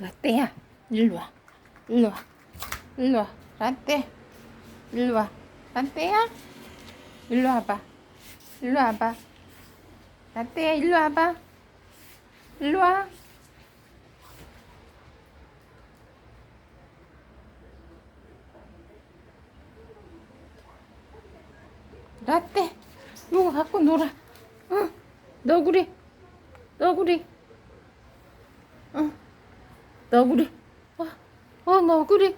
라떼야, 일로 와. 일로 와. 일로 와. 라떼. 일로 와. 라떼야? 일로 와봐. 일로 와봐. 라떼야, 일로 와봐. 일로 와. 라떼, 이거 갖고 놀아. 응, 너구리, 너구리. 응, 너구리. 어, 어, 너구리,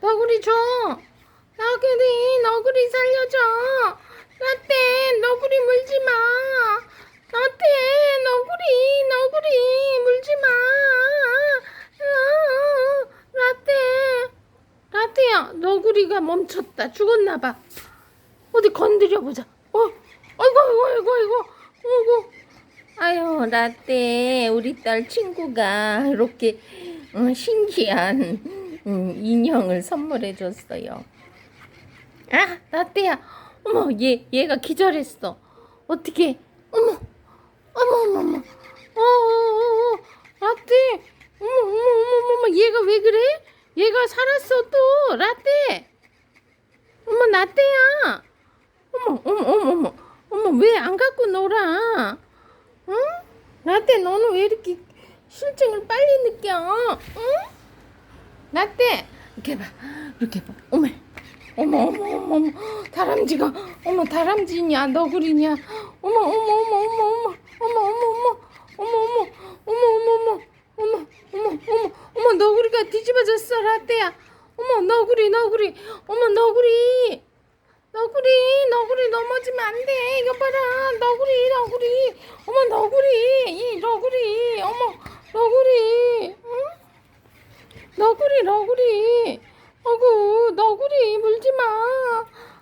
너구리 줘. 너구리, 너구리 살려줘. 라떼, 너구리 물지 마. 라떼, 너구리, 너구리 물지 마. 어, 라떼, 라떼야, 너구리가 멈췄다. 죽었나 봐. 어디 건드려 보자. 어, 아이고, 아이고, 아이고, 아이고, 아이고. 아유, 라떼, 우리 딸 친구가 이렇게 어, 신기한 음, 인형을 선물해 줬어요. 아, 라떼야, 어머, 얘, 얘가 기절했어. 어떻게? 어머, 어머, 어머, 어머, 어, 어, 어, 어, 라떼, 어머, 어머, 어머, 어머, 얘가 왜 그래? 얘가 살았어 또, 라떼. 어머, 라떼야. 어머, 어머, 어머, 어머, 어머, 왜 안 갖고 놀아? 응? 라떼, 너는 왜 이렇게 실증을 빨리 느껴? 응? 라떼, 이렇게 해봐, 이렇게 해봐. 어머, 어머, 어머, 어머, 어머, 다람쥐가, 어머, 다람쥐냐, 너구리냐? 어머, 어머, 어머, 어머, 어머, 어머, 어머, 어머, 어머, 어머, 어머, 어머, 어머, 어머, 어머, 어머, 너구리가 뒤집어졌어, 라떼야. 어머, 너구리, 너구리, 어머, 너구리. 너구리 너구리 넘어지면 안 돼. 이거 봐라. 너구리 너구리. 어머 너구리. 이 너구리. 어머 너구리. 응? 너구리 너구리. 어구 너구리 물지 마.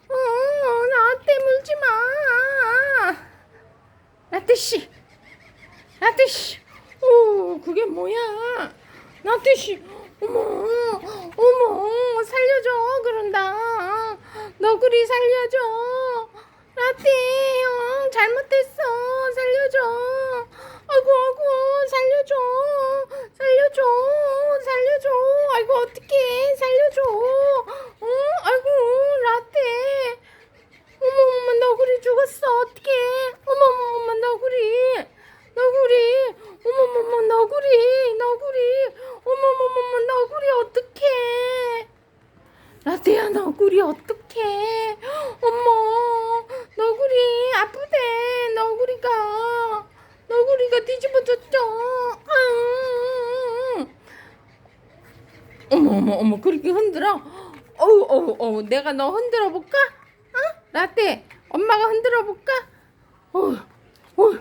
어 나한테 물지 마. 라떼 씨. 라떼 씨. 오 그게 뭐야? 라떼 씨. 어머 어머 살려줘 그런다. 너구리 살려줘. 라떼 형 잘못했어. 살려줘. 아이고 아이고 살려줘. 살려줘. 살려줘. 아이고 어떡해 살려줘. 어 아이고 라떼. 어머 어머 너구리 죽었어. 어떡해. 어머 어머 어머 너구리. 너구리. 어머 어머 어머 너구리. 너구리. 어머 어머 어머 너구리 어떡해. 라떼야 너구리 어떡해 어머 너구리 아프대 너구리가 너구리가 뒤집어졌죠 아. 어머 어머 어머 그렇게 흔들어 어우 어우 어우 내가 너 흔들어 볼까 어? 라떼 엄마가 흔들어 볼까 어우 어우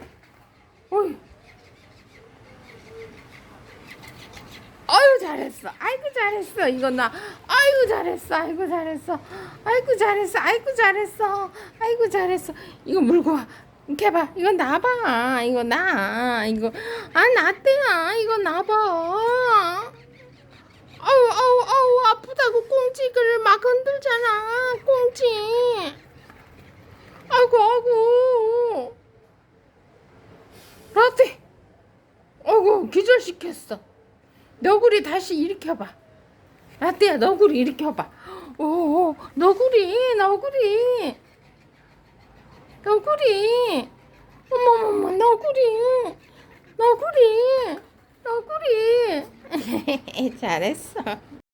어우 아유 잘했어. 아이고 잘했어. 이거 나 아이고 잘했어. 아이고 잘했어. 아이고 잘했어. 아이고 잘했어. 아이고 잘했어. 이거 물고 와. 이렇게 해봐. 이거 놔봐. 이거 나. 이거 아 나때야. 이거 놔봐. 아우 아우 아우 아프다고 꽁치를 막 흔들잖아. 꽁치. 아이고 아이고. 라떼. 아이고 기절 시켰어. 너구리 다시 일으켜봐. 라떼야 너구리 일으켜봐. 오, 너구리 너구리 너구리 어머머머 너구리 너구리 너구리 잘했어.